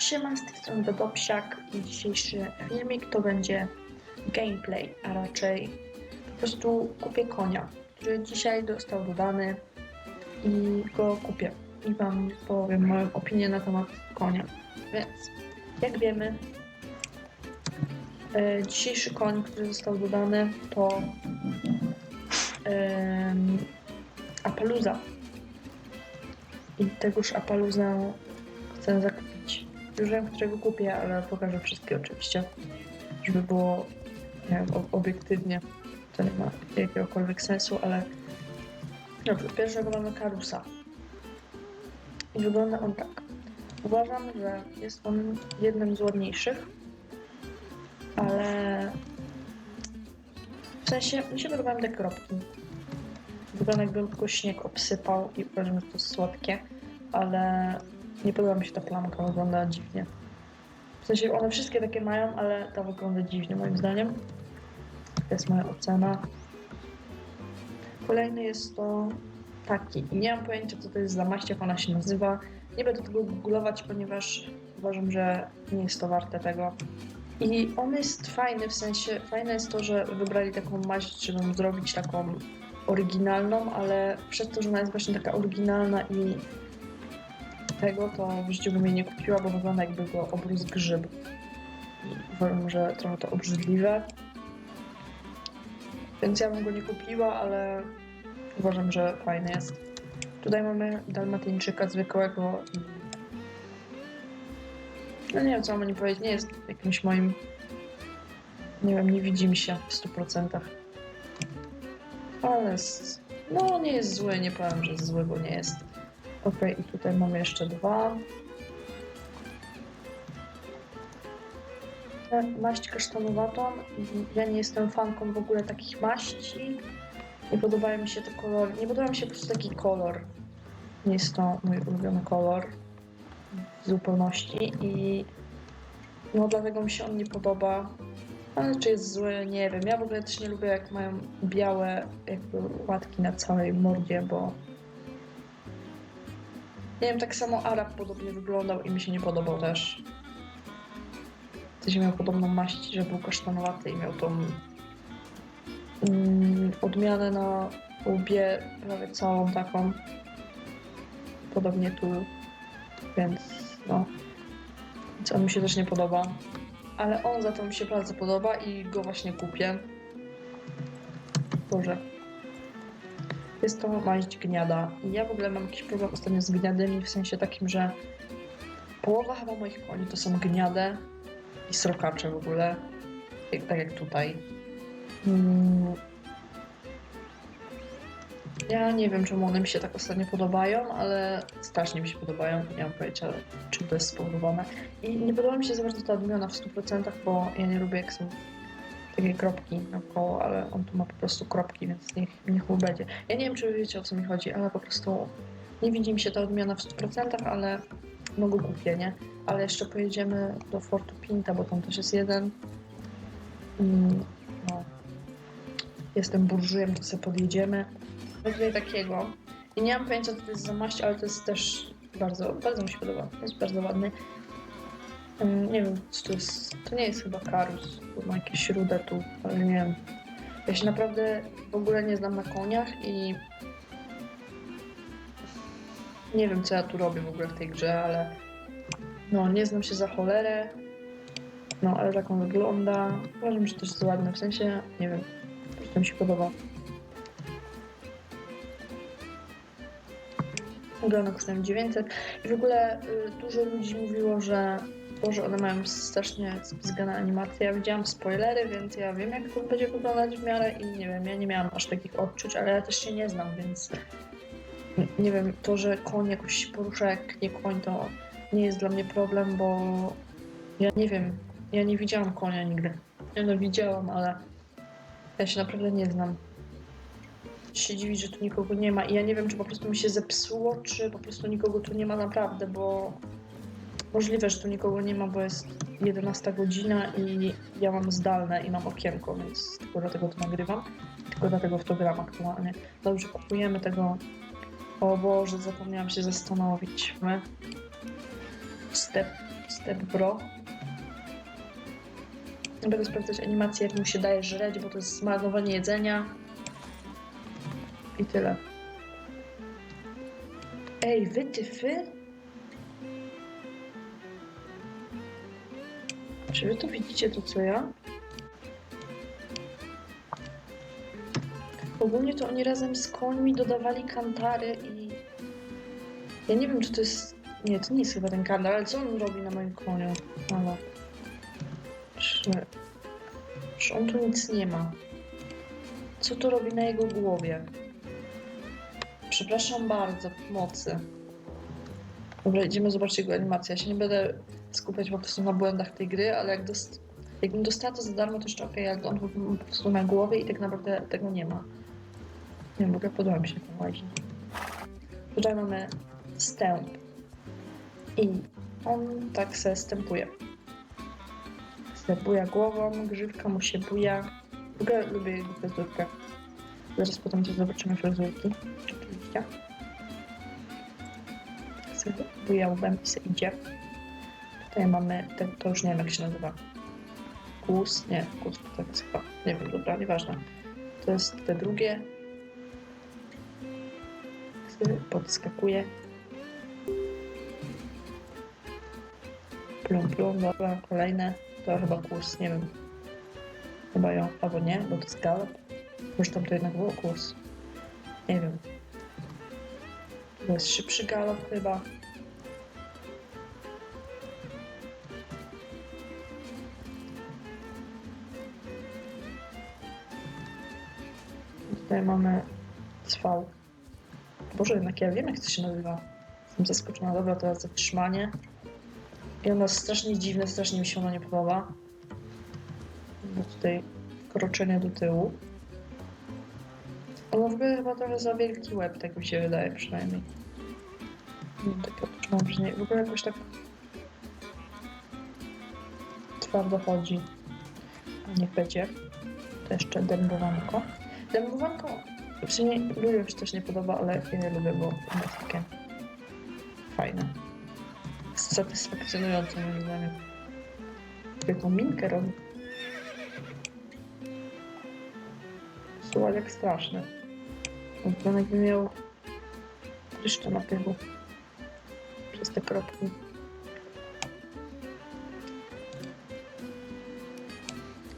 Siema, z tej strony Dodopsiak i dzisiejszy filmik to będzie gameplay, a raczej po prostu kupię konia, który dzisiaj został dodany i go kupię i Wam powiem moją opinię na temat konia. Więc, jak wiemy, e, dzisiejszy koń, który został dodany to em, Appaloosa. I tegoż Appaloozę chcę zakupić. Już wiem, którego kupię, ale pokażę wszystkie oczywiście, żeby było nie wiem, ob- obiektywnie. To nie ma jakiegokolwiek sensu, ale dobrze, pierwszego mamy Karusa. I wygląda on tak. Uważam, że jest on jednym z ładniejszych, ale w sensie mi się podobają te kropki. Wygląda jakby tylko śnieg obsypał i uważam, że to jest słodkie, ale nie podoba mi się ta plamka, wygląda dziwnie. W sensie one wszystkie takie mają, ale ta wygląda dziwnie moim zdaniem. To jest moja ocena. Kolejny jest to taki. Nie mam pojęcia, co to jest za maść, jak ona się nazywa. Nie będę tego googlować, ponieważ uważam, że nie jest to warte tego. I on jest fajny, w sensie fajne jest to, że wybrali taką maść, żeby zrobić taką oryginalną, ale przez to, że ona jest właśnie taka oryginalna i tego, to w życiu bym jej nie kupiła, bo wygląda jakby go obrósł grzyb. I uważam, że trochę to obrzydliwe. Więc ja bym go nie kupiła, ale uważam, że fajny jest. Tutaj mamy dalmatyńczyka zwykłego. No nie wiem, co mam o nim powiedzieć. Nie jest jakimś moim... Nie wiem, nie widzi mi się w 100%. Ale. No, nie jest zły, nie powiem, że jest zły, bo nie jest. Okej, i tutaj mamy jeszcze dwa. E, Maść kasztanowatą. Ja nie jestem fanką w ogóle takich maści. Nie podobają mi się te kolory. Nie podoba mi się po prostu taki kolor. Nie jest to mój ulubiony kolor w zupełności i no dlatego mi się on nie podoba. Ale czy jest zły, nie wiem. Ja w ogóle też nie lubię jak mają białe jakby łatki na całej mordzie, bo nie wiem, tak samo Arab podobnie wyglądał i mi się nie podobał też. Sensie miał podobną maść, że był kasztanowaty i miał tą mm, odmianę na łbie prawie całą taką. Podobnie tu, więc no. Więc on mi się też nie podoba. Ale on za to mi się bardzo podoba i go właśnie kupię. Boże. Jest to maść gniada. Ja w ogóle mam jakiś problem ostatnio z gniadymi, w sensie takim, że połowa chyba moich koni to są gniade i srokacze w ogóle. Jak, tak jak tutaj. Mm. Ja nie wiem, czemu one mi się tak ostatnio podobają, ale strasznie mi się podobają. Nie mam pojęcia, czym to jest spowodowane. I nie podoba mi się za bardzo ta odmiana w 100%, bo ja nie lubię, jak są takie kropki naokoło, ale on tu ma po prostu kropki, więc niech, niech mu będzie. Ja nie wiem, czy wiecie, o co mi chodzi, ale po prostu nie widzi mi się ta odmiana w 100%, ale no go nie? Ale jeszcze pojedziemy do Fortu Pinta, bo tam też jest jeden. Mm, no. Jestem burżujem, to sobie podjedziemy. No tutaj takiego. I nie mam pojęcia, co to jest za maść, ale to jest też bardzo, bardzo mi się podoba. Jest bardzo ładny. Mm, Nie wiem, czy to jest. To nie jest chyba karus, bo ma jakieś rudę tu, ale nie wiem. Ja się naprawdę w ogóle nie znam na koniach i nie wiem, co ja tu robię w ogóle w tej grze, ale no, nie znam się za cholerę. No, ale tak on wygląda. Uważam, że to jest ładne, w sensie, nie wiem, po prostu mi się podoba. Wygląda kosztuje 900 i w ogóle y, dużo ludzi mówiło, że Boże, one mają strasznie spizgane animacje. Ja widziałam spoilery, więc ja wiem, jak to będzie wyglądać w miarę i nie wiem, ja nie miałam aż takich odczuć, ale ja też się nie znam, więc nie wiem, to, że koń jakoś się porusza jak nie koń, to nie jest dla mnie problem, bo ja nie wiem, ja nie widziałam konia nigdy. Ja no widziałam, ale ja się naprawdę nie znam. Się dziwi, że tu nikogo nie ma i ja nie wiem, czy po prostu mi się zepsuło, czy po prostu nikogo tu nie ma naprawdę, bo Możliwe, że tu nikogo nie ma, bo jest 11 godzina i ja mam zdalne i mam okienko, więc tylko dlatego to nagrywam. Tylko dlatego w to gram aktualnie. Dobrze, kupujemy tego. O Boże, zapomniałam się zastanowić. My. Step Step bro. Będę sprawdzać animację, jak mu się daje żreć, bo to jest zmarnowanie jedzenia. I tyle. Ej, wy Czy wy to widzicie to co ja? Ogólnie to oni razem z końmi dodawali kantary i... Ja nie wiem, czy to jest... Nie, to nie jest chyba ten kantar, ale co on robi na moim koniu? Halo. Czy... Czy on tu nic nie ma? Co to robi na jego głowie? Przepraszam bardzo, pomocy. Dobra, idziemy zobaczyć jego animację. Ja się nie będę skupiać po prostu na błędach tej gry, ale jak dost... jakbym dostała to za darmo, to jeszcze okej, ale on po prostu na głowie i tak naprawdę tego nie ma. Nie wiem, w ogóle podoba mi się ten łaźń. Tutaj mamy stęp. I on tak se stępuje. Se buja głową, grzywka mu się buja. W ogóle lubię jego fryzurkę. Zaraz potem też zobaczymy fryzurki. Oczywiście. Se buja łbem i se idzie. Tutaj mamy, to już nie wiem jak się nazywa. Kłus? Nie, kłus to tak jest chyba. Nie wiem, dobra, nieważne. To jest te drugie. Podskakuje. Plum, plum, dobra, kolejne. To chyba kurs, nie wiem. Chyba ją, albo nie, bo to jest galop. Może tam to jednak było kurs. Nie wiem. To jest szybszy galop chyba. Tutaj mamy cwał. Boże, jednak ja wiem jak to się nazywa. Jestem zaskoczona. Dobra, teraz zatrzymanie. I ono jest strasznie dziwne, strasznie mi się ono nie podoba. Bo tutaj kroczenie do tyłu. Ono w ogóle chyba trochę za wielki łeb, tak mi się wydaje przynajmniej. Nie wiem, takie odczuwam wrażenie. W ogóle jakoś tak twardo chodzi. A niech będzie. To jeszcze dębowanko. Dębowanko w sumie ludziom się też nie podoba, ale ja nie lubię, bo ono jest takie fajne. Satysfakcjonujące moim zdaniem. Jaką minkę robi. Jak straszny. On jakby miał pryszcze na pychu. Przez te kropki.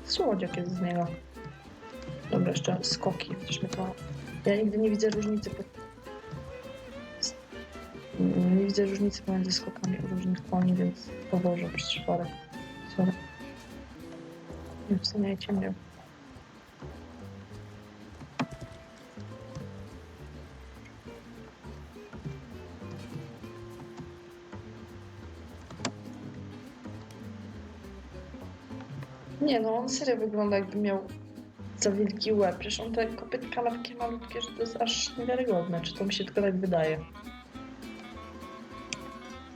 Słodziak jest z niego. Jeszcze skoki. Widzisz, to... Ja nigdy nie widzę różnicy po... Nie widzę różnicy pomiędzy skokami u różnych koni, więc powożę przez czworek. Sorry. Nie wstaniajcie mnie. Nie no, on serio wygląda jakby miał za wielki łeb. Przecież on te kopytka ma takie malutkie, że to jest aż niewiarygodne. Czy to mi się tylko tak wydaje?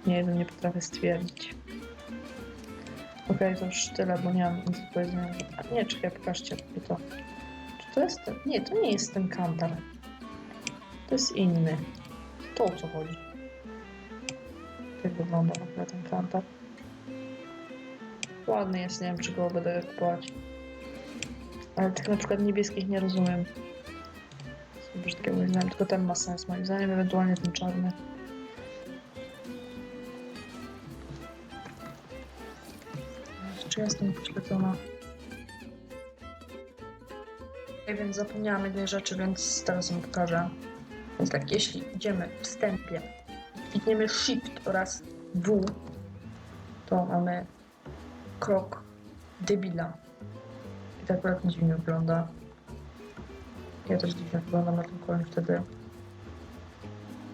Nie wiem, nie potrafię stwierdzić. Okej, to już tyle, bo nie mam nic do powiedzenia. A nie, czekaj, pokażcie to. Czy to jest ten? Nie, to nie jest ten kantar. To jest inny. To o co chodzi? Jak wygląda w ogóle ten kantar? Ładny jest, nie wiem, czy go będę kupować. Ale tych na przykład niebieskich nie rozumiem. Są brzydkie moim zdaniem, tylko ten ma sens moim zdaniem, ewentualnie ten czarny. Czy jestem podświetlona? Okay, więc zapomniałam jednej rzeczy, więc teraz wam pokażę. Więc tak, jeśli idziemy wstępie, klikniemy Shift oraz W, to mamy krok debila. Tak akurat dziwnie wygląda. Ja też dziwnie wyglądam na tym koniu wtedy.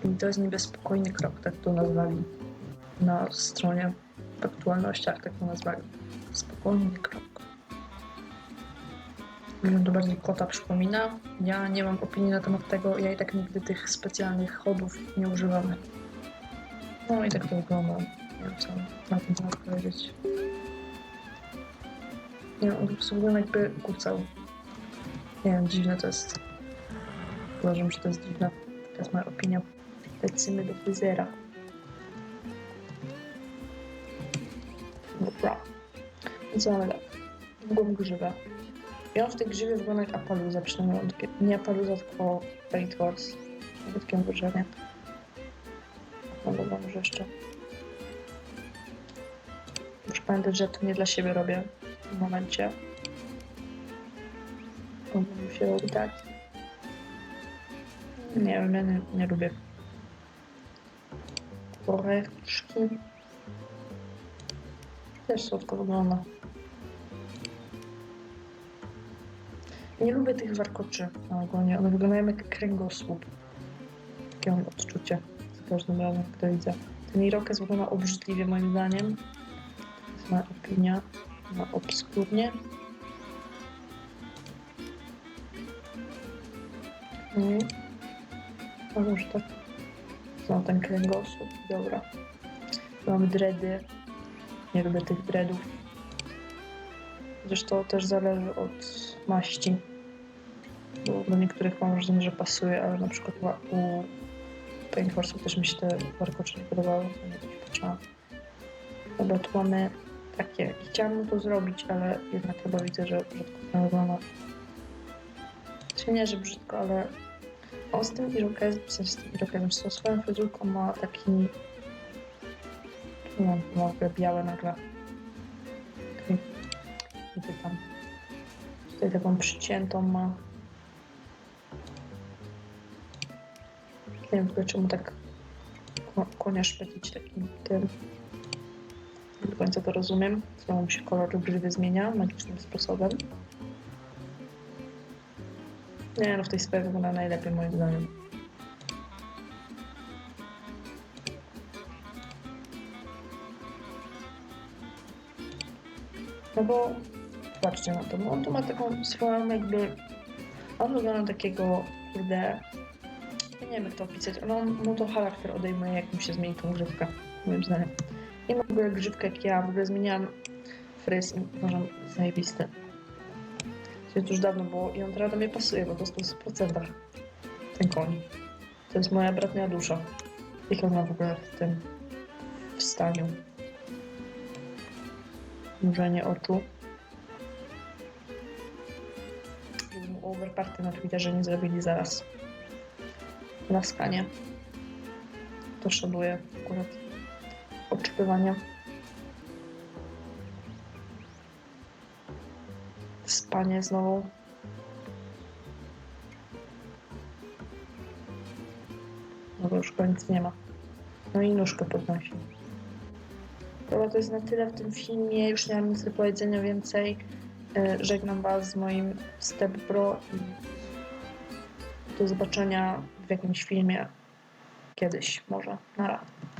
I to jest niby spokojny krok, tak to nazwali na stronie w aktualnościach, tak to nazwali. Spokojny krok. Ludziom to bardziej kota przypomina. Ja nie mam opinii na temat tego, ja i tak nigdy tych specjalnych chodów nie używam. No i tak to wygląda. Nie wiem co na ten temat powiedzieć. Nie wiem, wygląda jakby kucał. Nie wiem, dziwne to jest. Uważam, że to jest dziwne. To jest moja opinia. Lecimy do fryzjera. Dobra. I co mamy dalej? Długą grzywę. On w tej grzywie wygląda jak apaluza, przynajmniej takie, nie apaluza, tylko paint horse. Takie wrażenie. No może jeszcze. Muszę pamiętać, że to nie dla siebie robię tym momencie. Mi się tak. Nie wiem, ja nie, nie lubię. Orzeszki. Też słodko wygląda. Nie lubię tych warkoczy na ogonie. One wyglądają jak kręgosłup. Takie mam odczucie za każdym razem, gdy widzę. Ten irokez wygląda obrzydliwie moim zdaniem. To jest moja opinia. Na obskurnie. Mm. A może tak. Znam ten kręgosłup. Dobra. Tu Mamy dready. Nie lubię tych dreadów. To też zależy od maści. Bo do niektórych mam wrażenie, że pasuje, ale na przykład u Paint Horse'ów też mi się te warkocze nie podobały. nie. Dobra, tu mamy takie. Chciałam to zrobić, ale jednak chyba widzę, że brzydko to wygląda. Czy nie, że brzydko, ale on z tym irokezem, w sensie z tym irokezem, z tą swoją fryzurką ma taki... Tu mam ma w ogóle białe nagle. Okej. I ty tam. Tutaj taką przyciętą ma. Nie wiem czemu tak ko- konia szpecić takim tym. Nie do końca to rozumiem. Znowu się kolor brzywy zmienia magicznym sposobem. Nie no, w tej sprawie wygląda najlepiej moim zdaniem. No bo patrzcie na to, no on tu ma taką swoją jakby... On wygląda takiego, kurde... Nie wiem jak to opisać, ale on mu to charakter odejmuje, jak mu się zmieni tą grzywkę, moim zdaniem. Nie ma w grzywkę jak ja, w ogóle zmieniałam fryz i uważam zajebisty. To już dawno było i on teraz do mnie pasuje po prostu w procentach. Ten koń. To jest moja bratnia dusza. Jak ona w ogóle w tym wstaniu. Mrużenie oczu. Żeby mu overparty na Twitterze nie zrobili zaraz. Laskanie. To szanuję akurat. Odczytywania. Spanie znowu. No bo już koniec nie ma. No i nóżkę podnosi. Dobra, to jest na tyle w tym filmie. Już nie mam nic do powiedzenia więcej. E, Żegnam Was z moim Step Pro i do zobaczenia w jakimś filmie kiedyś może. Na razie.